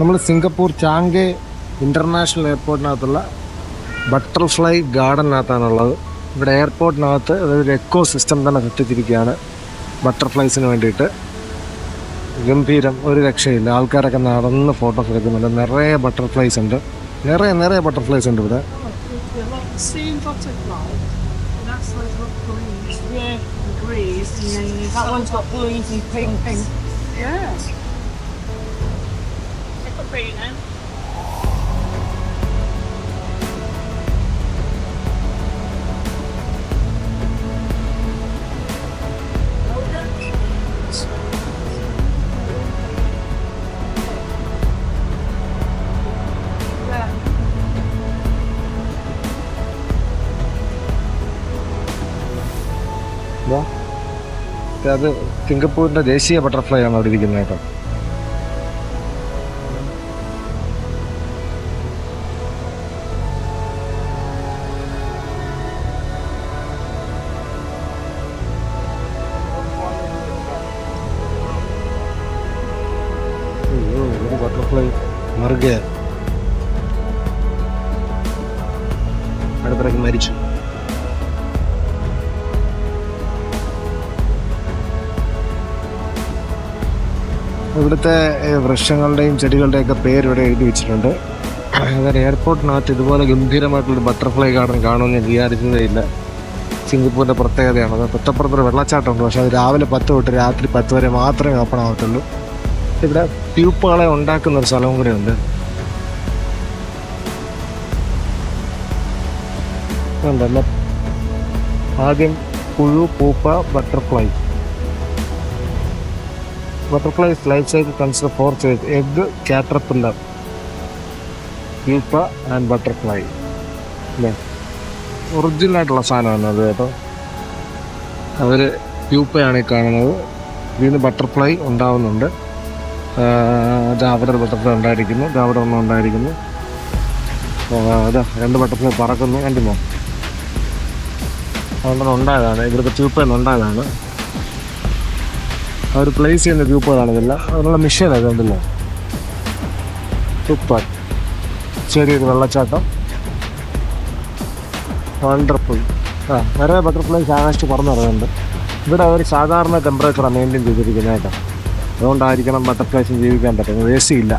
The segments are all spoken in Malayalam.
നമ്മൾ സിംഗപ്പൂർ ചാങ്കെ ഇന്റർനാഷണൽ എയർപോർട്ടിനകത്തുള്ള ബട്ടർഫ്ലൈ ഗാർഡനകത്താണുള്ളത്. ഇവിടെ എയർപോർട്ടിനകത്ത് ഒരു എക്കോ സിസ്റ്റം തന്നെ സൃഷ്ടിച്ചിരിക്കുകയാണ് ബട്ടർഫ്ലൈസിന് വേണ്ടിയിട്ട്. ഗംഭീരം ഒരു രക്ഷയില്ല. ആൾക്കാരൊക്കെ നടന്ന് ഫോട്ടോസ് എടുക്കുന്നുണ്ട്. നിറയെ ബട്ടർഫ്ലൈസ് ഉണ്ട്. നിറയെ നിറയെ ബട്ടർഫ്ലൈസ് ഉണ്ട് ഇവിടെ. Yeah, അത് സിംഗപ്പൂരിന്റെ ദേശീയ ബട്ടർഫ്ലൈ ആണ് അവിടെ ഇരിക്കുന്നത് കേട്ടോ. അയ്യോ, ഒരു ബട്ടർഫ്ലൈ മറുക. അടുത്തിറക്കി മരിച്ചു. ഇവിടുത്തെ വൃക്ഷങ്ങളുടെയും ചെടികളുടെയും ഒക്കെ പേര് ഇവിടെ എഴുതി വെച്ചിട്ടുണ്ട്. അതായത് എയർപോർട്ടിനകത്ത് ഇതുപോലെ ഗംഭീരമായിട്ടുള്ള ബട്ടർഫ്ലൈ ഗാർഡൻ കാണുമെന്ന് ഞാൻ വിചാരിച്ചതേ ഇല്ല. സിംഗപ്പൂരിന്റെ പ്രത്യേകതയാണ് അത് തൊട്ടപ്പുറത്തൊരു വെള്ളച്ചാട്ടമുണ്ട്. പക്ഷേ അത് രാവിലെ പത്ത് തൊട്ട് രാത്രി പത്ത് വരെ മാത്രമേ ഓപ്പൺ ആവത്തുള്ളൂ. ഇവിടെ പ്യൂപ്പുകളെ ഉണ്ടാക്കുന്ന ഒരു സ്ഥലവും കൂടെ ഉണ്ട്. ആദ്യം പുഴു pupa butterfly. Butterflies life cycle consider four stage egg caterpillar pupa and butterfly. അല്ലേ? ഒറിജിനൽ ആയിട്ടുള്ള സാധനമാണ് അത് കേട്ടോ. അവർ പ്യൂപ്പയാണ് ഈ കാണുന്നത്. ഇതിൽ നിന്ന് ബട്ടർഫ്ലൈ ഉണ്ടാവുന്നുണ്ട്. ഒരു ബട്ടർഫ്ലൈ ഉണ്ടായിരിക്കുന്നു. അവിടെ ഒന്നും ഉണ്ടായിരിക്കുന്നു. രണ്ട് ബട്ടർഫ്ലൈ പറക്കുന്നു. കണ്ടിമോ അതുകൊണ്ടാണ് ഉണ്ടായതാണ്. ഇവിടുത്തെ ട്യൂപ്പയിൽ ഉണ്ടായതാണ്. അവർ പ്ലേസ് ചെയ്യുന്ന ട്യൂപ്പുകളാണ് ഇതെല്ലാം. അതിനുള്ള മിഷൻ അത് ഉണ്ടല്ലോ. സൂപ്പർ ചെറിയൊരു വെള്ളച്ചാട്ടം. വണ്ടർഫുൾ ആ നിറയെ ബട്ടർഫ്ലൈസ് ആകാശത്ത് പറന്നിറങ്ങുന്നുണ്ട് ഇവിടെ അവർ സാധാരണ ടെമ്പറേച്ചറാണ് മെയിന്റെയിൻ ചെയ്തിരിക്കുന്നത് അതുകൊണ്ടായിരിക്കണം ബട്ടർഫ്ലൈസിന് ജീവിക്കാൻ പറ്റുന്നത്. എ സി ഇല്ല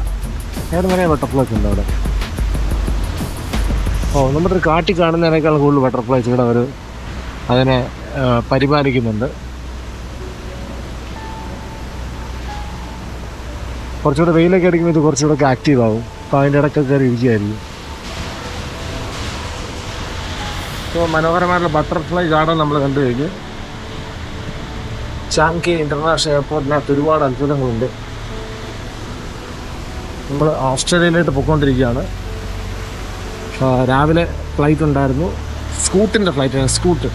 വേറെ നിറയെ ബട്ടർഫ്ലൈസ് ഉണ്ട് അവിടെ. ഓ നമ്മുടെ ഒരു കാട്ടിൽ കാണുന്നതിനേക്കാൾ കൂടുതൽ ബട്ടർഫ്ലൈസ് ഇവിടെ അവർ അതിനെ പരിപാലിക്കുന്നുണ്ട്. കുറച്ചുകൂടെ വെയിലൊക്കെ അടിക്കുമ്പോൾ ഇത് കുറച്ചുകൂടെ ഒക്കെ ആക്റ്റീവ് ആവും. അപ്പോൾ അതിന്റെ ഇടയ്ക്കൊക്കെ കയറി ഇരിക്കുകയായിരിക്കും. ഇപ്പോൾ മനോഹരമായിട്ടുള്ള ബട്ടർഫ്ലൈ ഗാർഡൻ നമ്മൾ കണ്ടു കഴിഞ്ഞു. ചാങ്കി ഇന്റർനാഷണൽ എയർപോർട്ടിനകത്ത് ഒരുപാട് അത്ഭുതങ്ങളുണ്ട്. നമ്മൾ ഓസ്ട്രേലിയയിലോട്ട് പൊയ്ക്കൊണ്ടിരിക്കുകയാണ്. രാവിലെ ഫ്ലൈറ്റ് ഉണ്ടായിരുന്നു. സ്കൂട്ടിന്റെ ഫ്ലൈറ്റാണ് സ്കൂട്ട്.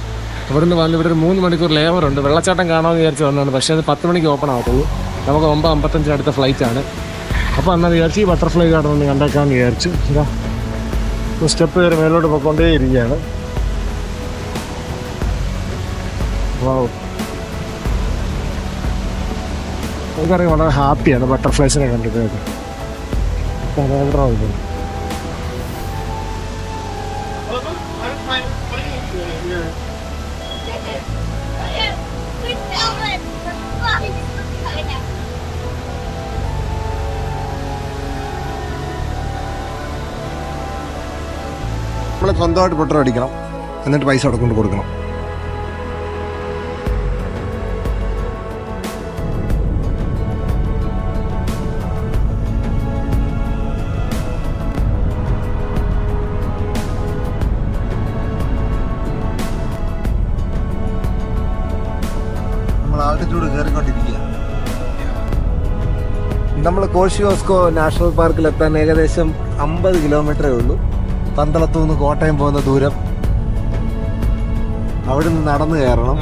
ഇവിടുന്ന് വന്ന് ഇവിടെ ഒരു മൂന്ന് മണിക്കൂർ ലേബർ ഉണ്ട്. വെള്ളച്ചാട്ടം കാണാമെന്ന് വിചാരിച്ച് വന്നതാണ്. പക്ഷേ അത് പത്ത് മണിക്ക് ഓപ്പൺ ആവത്തുള്ളൂ നമുക്ക് ഒമ്പത് അമ്പത്തഞ്ചിന് അടുത്ത ഫ്ലൈറ്റാണ് അപ്പോൾ അന്ന് വിചാരിച്ച് ഈ ബട്ടർഫ്ലൈ ഗാർഡൻ ഒന്ന് കണ്ടേക്കാമെന്ന് വിചാരിച്ചു സ്റ്റെപ്പ് കയറി മേലോട്ട് പോയിക്കൊണ്ടേ ഇരിക്കുകയാണ് വാവ് നമുക്കറിയാം വളരെ ഹാപ്പിയാണ് ബട്ടർഫ്ലൈസിനെ കണ്ടിട്ട് നമ്മൾ സ്വന്തമായിട്ട് പെട്രോൾ അടിക്കണം. എന്നിട്ട് പൈസ അവിടെ കൊണ്ട് കൊടുക്കണം. ആൾട്ടിറ്റ്യൂഡ് കയറിക്കൊണ്ടിരിക്കുക. നമ്മൾ കോഷിയോസ്കോ നാഷണൽ പാർക്കിൽ എത്താൻ ഏകദേശം അമ്പത് കിലോമീറ്ററേ ഉള്ളൂ. പന്തളത്തു നിന്ന് കോട്ടയം പോകുന്ന ദൂരം. അവിടെ നിന്ന് നടന്നു കയറണം.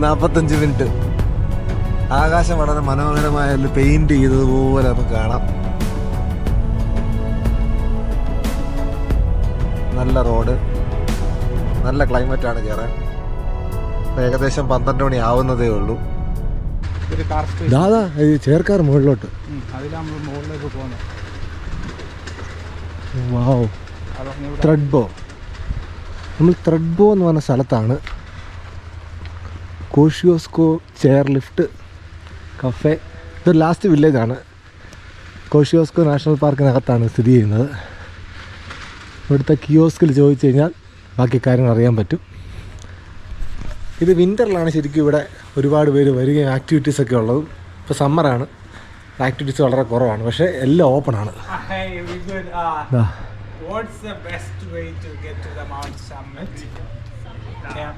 നാൽപ്പത്തഞ്ച് മിനിറ്റ്. ആകാശം വളരെ മനോഹരമായ പെയിന്റ് ചെയ്തതുപോലെ നമുക്ക് കാണാം. നല്ല റോഡ്. നല്ല ക്ലൈമറ്റാണ് കയറാൻ ഏകദേശം പന്ത്രണ്ട് മണി ആവുന്നതേ ഉള്ളൂ. ഒരു കാർ സ്പേസ് ദാദാ ഈ ചേർക്കാർ മുകളിലോട്ട്. ത്രെഡ്ബോ ത്രെഡ്ബോ വാവ് അതാണ് ത്രെഡ് ബോ നമ്മൾ ത്രെഡ് ബോ എന്ന് പറഞ്ഞ സ്ഥലത്താണ് കോഷിയോസ്കോ ചെയർ ലിഫ്റ്റ് കഫേ ഇതൊരു ലാസ്റ്റ് വില്ലേജാണ് കോഷിയോസ്കോ നാഷണൽ പാർക്കിനകത്താണ് സ്ഥിതി ചെയ്യുന്നത്. ഇവിടുത്തെ കിയോസ്കിൽ ചോദിച്ചു കഴിഞ്ഞാൽ ബാക്കി കാര്യങ്ങൾ അറിയാൻ പറ്റും. ഇത് വിന്ററിലാണ് ശരിക്കും ഇവിടെ ഒരുപാട് പേര് വരികയും ആക്ടിവിറ്റീസൊക്കെ ഉള്ളത് ഇപ്പോൾ സമ്മറാണ് ആക്ടിവിറ്റീസ് വളരെ കുറവാണ് പക്ഷേ എല്ലാം ഓപ്പൺ ആണ്. Uh, ദാ what's the best way to get to the Mount Summit? Yeah.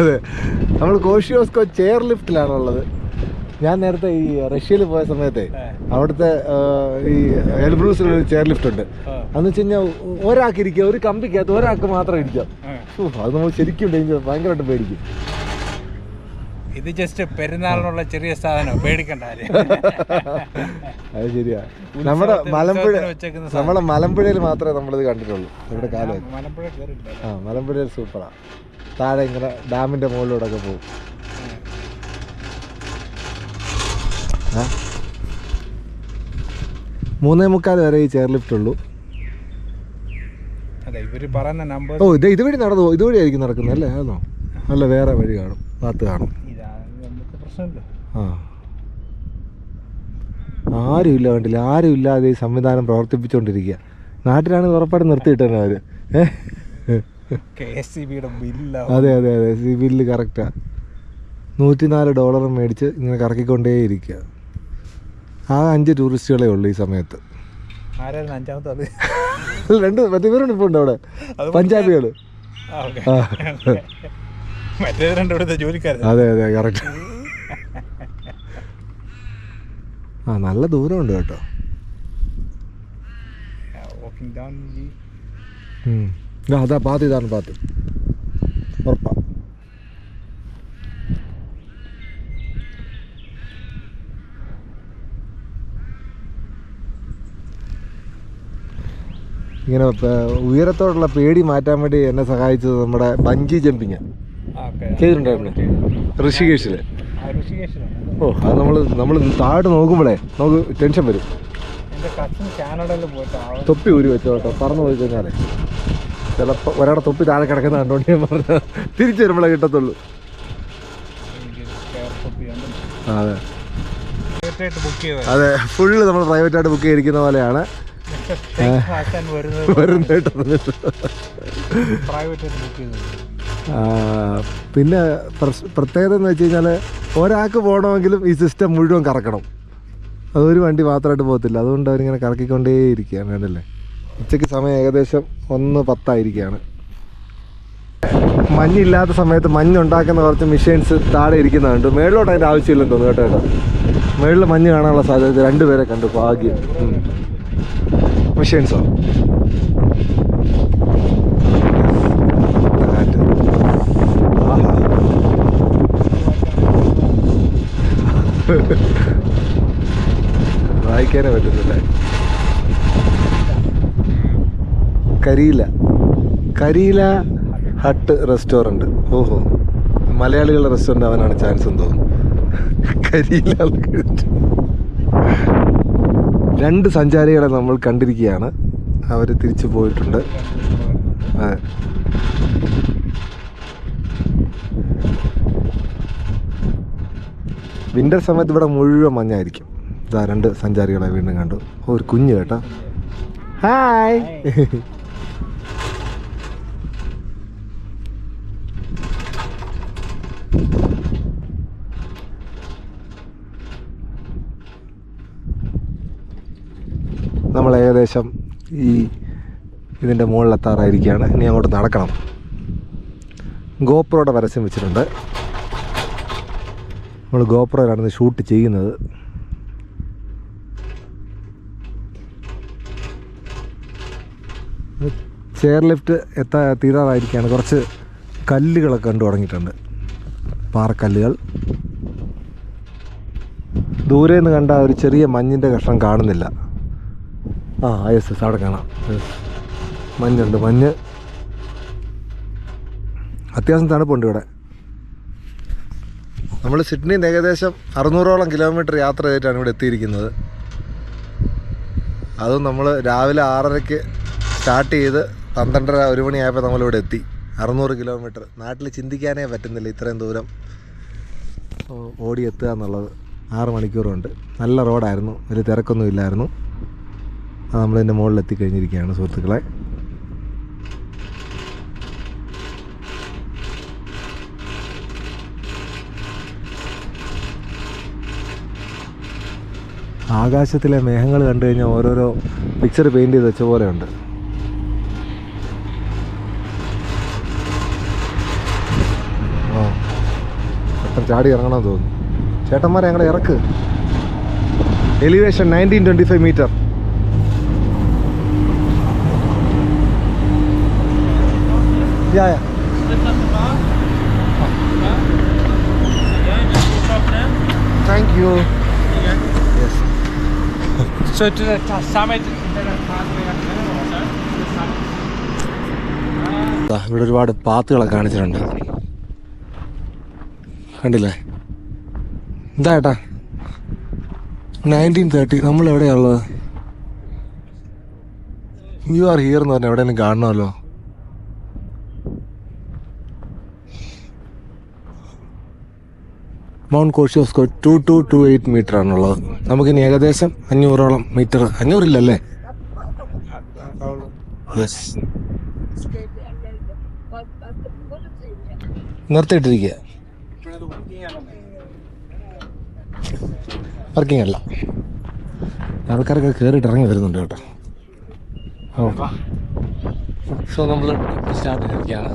അതെ. നമ്മൾ കോഷിയോസ്കോ ചെയർ ലിഫ്റ്റിലാണുള്ളത് ഞാൻ നേരത്തെ ഈ റഷ്യയിൽ പോയ സമയത്തെ. അവിടുത്തെ ഈ എൽബ്രൂസിൽ ഒരു ചെയർ ലിഫ്റ്റ് ഉണ്ട്. അന്ന് വെച്ച് കഴിഞ്ഞാൽ ഒരാൾക്ക് ഇരിക്കുക ഒരു കമ്പിക്കകത്ത് ഒരാൾക്ക് മാത്രം ഇരിക്കാം അത് നമ്മൾ ശരിക്കും ഡേഞ്ചർ ഭയങ്കരമായിട്ട് പേടിക്കും. ഇത് ജസ്റ്റ് പെരുന്നാളിനുള്ള ചെറിയ സാധനം പേടിക്കണ്ട. അത് ശരിയാ. നമ്മുടെ മലമ്പുഴ. നമ്മളെ മലമ്പുഴയിൽ മാത്രമേ നമ്മളിത് കണ്ടിട്ടുള്ളൂ. ഇവിടെ കാലം. ആ മലമ്പുഴയിൽ സൂപ്പറാ. താഴെ ഇങ്ങനെ ഡാമിന്റെ മുകളിലൂടെ ഒക്കെ പോകും? മൂന്നേ മുക്കാൽ വരെ ഈ ചെയർ ലിഫ്റ്റ് ഉള്ളൂ. ഓ ഇത് ഇതുവഴി നടന്നു ഇതുവഴി ആയിരിക്കും നടക്കുന്നത് അല്ലേ? ആണോ? അല്ല വേറെ വഴി കാണും. ഭാഗത്ത് കാണും. പ്രശ്നമില്ല. ആ. ആരും ഇല്ല കണ്ടില്ല. ആരും ഇല്ലാതെ ഈ സംവിധാനം പ്രവർത്തിപ്പിച്ചുകൊണ്ടിരിക്കുക നാട്ടിലാണ് ഉറപ്പായിട്ട് നിർത്തിയിട്ടാണ് അവർ ബില്ല. അതെ അതെ അതെ. സി ബില്ല് കറക്റ്റാ നൂറ്റിനാല് ഡോളർ മേടിച്ച് ഇങ്ങനെ കറക്കിക്കൊണ്ടേയിരിക്കുക ആ അഞ്ച് ടൂറിസ്റ്റുകളേ ഉള്ളൂ ഈ സമയത്ത്. രണ്ട് മറ്റേ പേരുണ്ട് ഇപ്പോൾ ഉണ്ട് അവിടെ. പഞ്ചാബികൾ അതെ അതെ കറക്റ്റ് ആ നല്ല ദൂരമുണ്ട് കേട്ടോ. അതാ പാത്ത് ഇതാണ് പാത്ത്. ഉറപ്പാ. ഇങ്ങനെ ഉയരത്തോടുള്ള പേടി മാറ്റാൻ വേണ്ടി എന്നെ സഹായിച്ചത് നമ്മുടെ ബഞ്ചി ജമ്പിങ്. ചെയ്തിട്ടുണ്ടായിരുന്നു ഋഷികേശിൽ. ഓ അത് നമ്മൾ നമ്മൾ താഴോട്ട് നോക്കുമ്പോഴേ നമുക്ക് ടെൻഷൻ വരും. തൊപ്പി ഊരി വെച്ചോ കേട്ടോ പറന്നു പോയി കഴിഞ്ഞാലേ. ചിലപ്പോൾ ഒരാടെ തൊപ്പി താഴെ കിടക്കുന്ന കണ്ടോണ്ട് ഞാൻ പറഞ്ഞ തിരിച്ചു വരുമ്പോഴേ കിട്ടത്തുള്ളൂ. അതെ. അതെ ഫുള്ള് നമ്മൾ പ്രൈവറ്റ് ആയിട്ട് ബുക്ക് ചെയ്തിരിക്കുന്ന പോലെയാണ്. വരുന്നത് വരുന്നത് പ്രൈവറ്റ് ആയിട്ട് ബുക്ക് ചെയ്തത്. പിന്നെ പ്രത്യേകത എന്ന് വെച്ച് കഴിഞ്ഞാൽ ഒരാൾക്ക് പോകണമെങ്കിലും ഈ സിസ്റ്റം മുഴുവൻ കറക്കണം. അതൊരു വണ്ടി മാത്രമായിട്ട് പോകത്തില്ല. അതുകൊണ്ട് അവരിങ്ങനെ കറക്കിക്കൊണ്ടേ ഇരിക്കുകയാണ് കണ്ടല്ലേ ഉച്ചയ്ക്ക് സമയം ഏകദേശം ഒന്ന് പത്തായിരിക്കുകയാണ്. മഞ്ഞില്ലാത്ത സമയത്ത് മഞ്ഞുണ്ടാക്കുന്ന കുറച്ച് മെഷീൻസ് താഴെ ഇരിക്കുന്നുണ്ട് മേളിലോട്ട് അതിന്റെ ആവശ്യമില്ലെന്ന് തോന്നുന്നു കേട്ടോ കേട്ടോ മേളിൽ മഞ്ഞ് കാണാനുള്ള സാധ്യത രണ്ടുപേരെ കണ്ടു. ഭാഗ്യം. മെഷീൻസോ വായിക്കാനേ പറ്റുന്നില്ല കരീല കരീല ഹട്ട് റെസ്റ്റോറന്റ്. ഓഹോ. മലയാളികളുടെ റെസ്റ്റോറന്റ് അവനാണ് ചാൻസ് എന്ന് തോന്നുന്നു കരീല രണ്ട് സഞ്ചാരികളെ നമ്മൾ കണ്ടിരിക്കുകയാണ്. അവർ തിരിച്ചു പോയിട്ടുണ്ട്. അതെ. വിന്റർ സമയത്ത് ഇവിടെ മുഴുവൻ മഞ്ഞായിരിക്കും. ഇതാ രണ്ട് സഞ്ചാരികളെ വീണ്ടും കണ്ടു. ഒരു കുഞ്ഞ് കേട്ടോ. ഹായ് നമ്മൾ ഏകദേശം ഈ ഇതിന്റെ മുകളിലെത്താറായിരിക്കുകയാണ്. ഇനി അങ്ങോട്ട് നടക്കണം. ഗോപ്രോയുടെ പരസ്യം വെച്ചിട്ടുണ്ട്. നമ്മൾ ഗോപ്രയിലാണ് ഷൂട്ട് ചെയ്യുന്നത്. ചെയർ ലിഫ്റ്റ് എത്താ തീരാറായിരിക്കുകയാണ്. കുറച്ച് കല്ലുകളൊക്കെ കണ്ടു തുടങ്ങിയിട്ടുണ്ട്. പാറക്കല്ലുകൾ ദൂരെ നിന്ന് കണ്ട ഒരു ചെറിയ മഞ്ഞിന്റെ കഷ്ണം കാണുന്നില്ല. ആ യെസ് യെസ് അവിടെ കാണാം. മഞ്ഞുണ്ട് മഞ്ഞ്. അത്യാവശ്യം തണുപ്പുണ്ട് ഇവിടെ. നമ്മൾ സിഡ്നിയിൽ നിന്ന് ഏകദേശം അറുന്നൂറോളം കിലോമീറ്റർ യാത്ര ചെയ്തിട്ടാണ് ഇവിടെ എത്തിയിരിക്കുന്നത്. അതും നമ്മൾ രാവിലെ ആറരയ്ക്ക് സ്റ്റാർട്ട് ചെയ്ത് പന്ത്രണ്ടര ഒരു മണിയായപ്പോൾ നമ്മളിവിടെ എത്തി. അറുന്നൂറ് കിലോമീറ്റർ. നാട്ടിൽ ചിന്തിക്കാനേ പറ്റുന്നില്ല ഇത്രയും ദൂരം. ഓടിയെത്തുക എന്നുള്ളത് ആറ് മണിക്കൂറുണ്ട്. നല്ല റോഡായിരുന്നു. വലിയ തിരക്കൊന്നും ഇല്ലായിരുന്നു. നമ്മളിതിന്റെ മുകളിലെത്തി എത്തിക്കഴിഞ്ഞിരിക്കുകയാണ് സുഹൃത്തുക്കളെ. ആകാശത്തിലെ മേഘങ്ങൾ കണ്ടു കഴിഞ്ഞാൽ ഓരോരോ പിക്ചർ പെയിന്റ് ചെയ്ത് വെച്ച പോലെയുണ്ട്. ആ. ചാടി ഇറങ്ങണം തോന്നുന്നു. ചേട്ടന്മാരെ ഞങ്ങളെ ഇറക്ക്. Elevation nineteen twenty five metre thank you So to the summit. ഇവിടെ ഒരുപാട് പാത്തുകളൊക്കെ കാണിച്ചിട്ടുണ്ട്. കണ്ടില്ലേ? എന്താ ഏട്ടാ. നയന്റീൻ തേർട്ടി നമ്മൾ എവിടെയാണുള്ളത് യു ആർ ഹിയർ എന്ന് പറഞ്ഞാൽ എവിടെയെങ്കിലും കാണണമല്ലോ mount Kosciuszko two two two eight metre ആണുള്ളത്. നമുക്കിനി ഏകദേശം അഞ്ഞൂറോളം മീറ്റർ അഞ്ഞൂറില്ലല്ലേ? നിർത്തിയിട്ടിരിക്കുക. വർക്കിംഗ് അല്ല. ആൾക്കാരൊക്കെ കയറിയിട്ട് ഇറങ്ങി വരുന്നുണ്ട് കേട്ടോ. ഓ. സോ നമ്മൾ സ്റ്റാർട്ട് ചെയ്തിരിക്കുകയാണ്.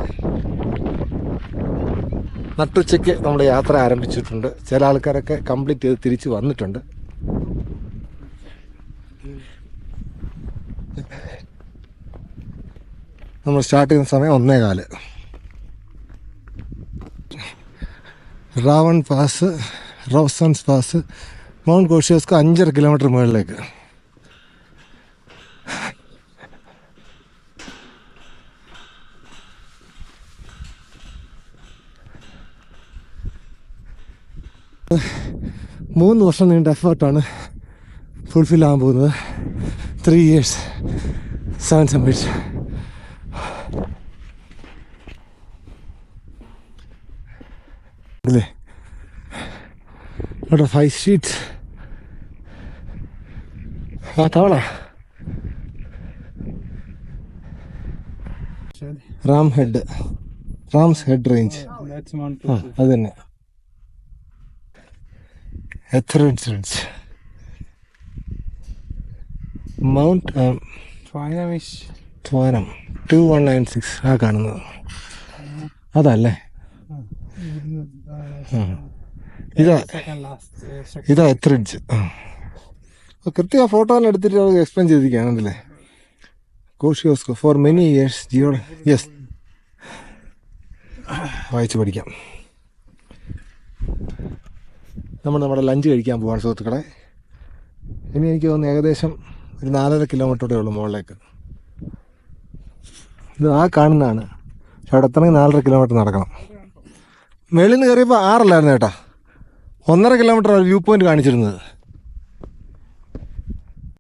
നട്ടുച്ചയ്ക്ക് നമ്മുടെ യാത്ര ആരംഭിച്ചിട്ടുണ്ട്. ചില ആൾക്കാരൊക്കെ കംപ്ലീറ്റ് ചെയ്ത് തിരിച്ച് വന്നിട്ടുണ്ട്. നമ്മൾ സ്റ്റാർട്ട് ചെയ്യുന്ന സമയം ഒന്നേ കാൽ. Rawson pass Rawson's pass mount Kosciuszko അഞ്ചര കിലോമീറ്റർ മുകളിലേക്ക്. മൂന്ന് വർഷം നീണ്ട എഫേർട്ടാണ് ഫുൾഫിൽ ആകാൻ പോകുന്നത്. ത്രീ ഇയേഴ്സ് സെവൻ സമ്മിറ്റ്സ് അല്ലേ അവിടെ ഫൈവ് സ്ട്രീറ്റ് ആ തവള Ram Head Ram's Head range അത് തന്നെ. റേഞ്ച് മൗണ്ട് ത്വാനം. ടു വൺ നയൻ സിക്സ് ആ കാണുന്നത്. അതല്ലേ. ഇതാ ഇതാ എത്രൻസ് ആ. കൃത്യം ആ ഫോട്ടോ തന്നെ എടുത്തിട്ട് അത് എക്സ്പ്ലെയിൻ ചെയ്തിരിക്കുകയാണല്ലേ കോഷിയോസ്കോ ഫോർ മെനി ഇയേഴ്സ് ജിയോ യെസ് വായിച്ചു പഠിക്കാം. നമ്മൾ നമ്മുടെ ലഞ്ച് കഴിക്കാൻ പോവാണ് സുഹൃത്തുക്കളെ. ഇനി എനിക്ക് തോന്നുന്നു ഏകദേശം ഒരു നാലര കിലോമീറ്ററോടെ ഉള്ളൂ മുകളിലേക്ക്. ഇത് ആ കാണുന്നതാണ്. പക്ഷെ അവിടെ എത്തണമെങ്കിൽ നാലര കിലോമീറ്റർ നടക്കണം. മേളിൽ നിന്ന് കയറിയപ്പോൾ ആറല്ലായിരുന്നു ചേട്ടാ ഒന്നര കിലോമീറ്റർ വ്യൂ പോയിന്റ് കാണിച്ചിരുന്നത്.